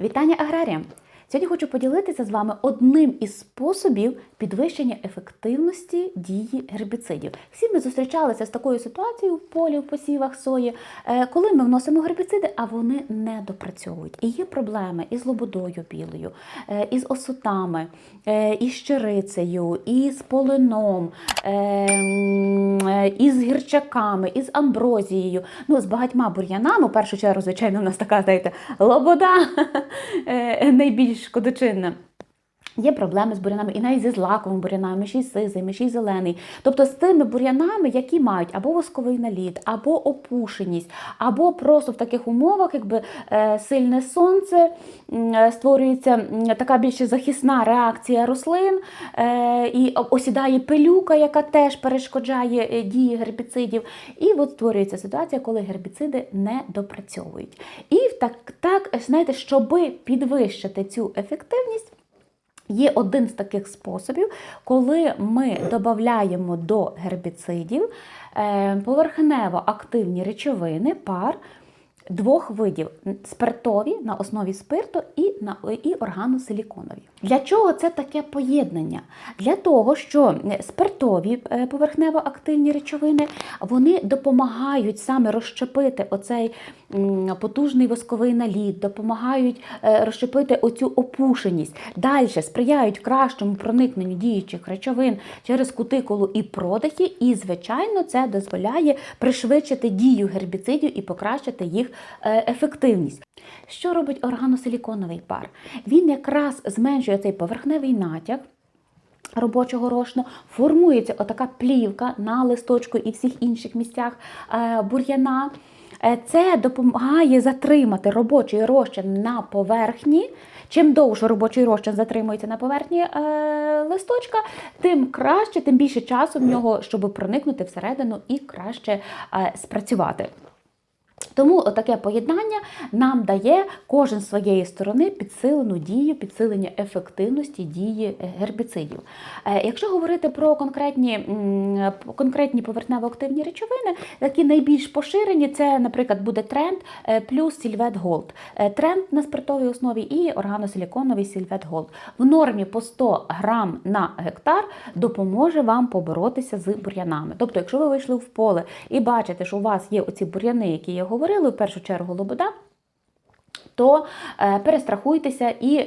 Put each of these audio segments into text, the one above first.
Вітання аграріям! Сьогодні хочу поділитися з вами одним із способів підвищення ефективності дії гербіцидів. Всі ми зустрічалися з такою ситуацією в полі, в посівах сої, е, коли ми вносимо гербіциди, а вони не допрацьовують. І є проблеми із лободою білою, е, із осотами, е, із щирицею, із полином, із гірчаками, із амброзією, ну, з багатьма бур'янами. В першу чергу, звичайно, у нас така, знаєте, лобода е, найбільш шкодочинна. Є проблеми з бур'янами і навіть зі злаковими бур'янами, ще й сизими, ще й зелений. Тобто з тими бур'янами, які мають або восковий наліт, або опушеність, або просто в таких умовах, якби е, сильне сонце, е, створюється така більш захисна реакція рослин, е, і осідає пилюка, яка теж перешкоджає дії гербіцидів. І от створюється ситуація, коли гербіциди не допрацьовують. І так, так знаєте, щоби підвищити цю ефективність. Є один з таких способів, коли ми додаємо до гербіцидів е, поверхнево активні речовини, пар двох видів: спиртові на основі спирту і, на, і органосиліконові. Для чого це таке поєднання? Для того, що спиртові е, поверхнево активні речовини вони допомагають саме розщепити оцей потужний восковий наліт, допомагають е, розщепити оцю опушеність. Далі сприяють кращому проникненню діючих речовин через кутикулу і продихи, і, звичайно, це дозволяє пришвидшити дію гербіцидів і покращити їх ефективність. Що робить органосиліконовий пар? Він якраз зменшує цей поверхневий натяк робочого рошну, формується отака плівка на листочку і всіх інших місцях е, бур'яна. Е, Це допомагає затримати робочий розчин на поверхні. Чим довше робочий розчин затримується на поверхні е, листочка, тим краще, тим більше часу в нього, щоб проникнути всередину і краще е, спрацювати. Тому таке поєднання нам дає кожен з своєї сторони підсилену дію, підсилення ефективності дії гербіцидів. Е, Якщо говорити про конкретні, конкретні поверхнево-активні речовини, такі найбільш поширені, це, наприклад, буде тренд е, плюс Сільвет Голд. Е, Тренд на спиртовій основі і органосиліконовий Сільвет Голд. В нормі по 100 грам на гектар допоможе вам поборотися з бур'янами. Тобто, якщо ви вийшли в поле і бачите, що у вас є оці бур'яни, які я говорила, в першу чергу лобода, то е, перестрахуйтеся і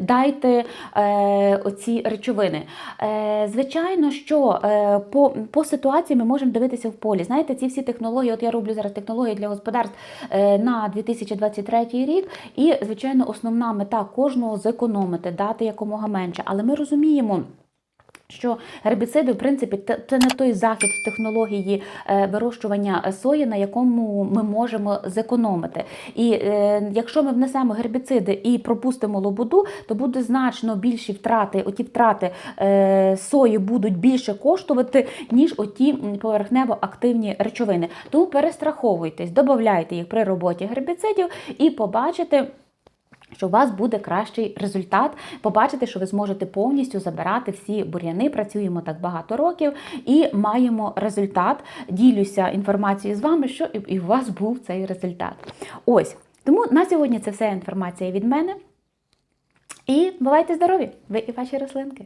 дайте е, оці речовини. Е, звичайно, що по, по ситуації ми можемо дивитися в полі. Знаєте, ці всі технології, от я роблю зараз технології для господарств на 2023 рік, і, звичайно, основна мета кожного зекономити, дати якомога менше. Але ми розуміємо. Що гербіциди, в принципі, це не той захід в технології е, вирощування сої, на якому ми можемо зекономити. І е, якщо ми внесемо гербіциди і пропустимо лободу, то буде значно більші втрати. Оті втрати е, сої будуть більше коштувати, ніж оті поверхнево активні речовини. Тому перестраховуйтесь, додавайте їх при роботі гербіцидів і побачите що у вас буде кращий результат. Побачите, що ви зможете повністю забирати всі бур'яни. Працюємо так багато років і маємо результат. Ділюся інформацією з вами, що і у вас був цей результат. Ось тому на сьогодні це вся інформація від мене. І бувайте здорові! Ви і ваші рослинки!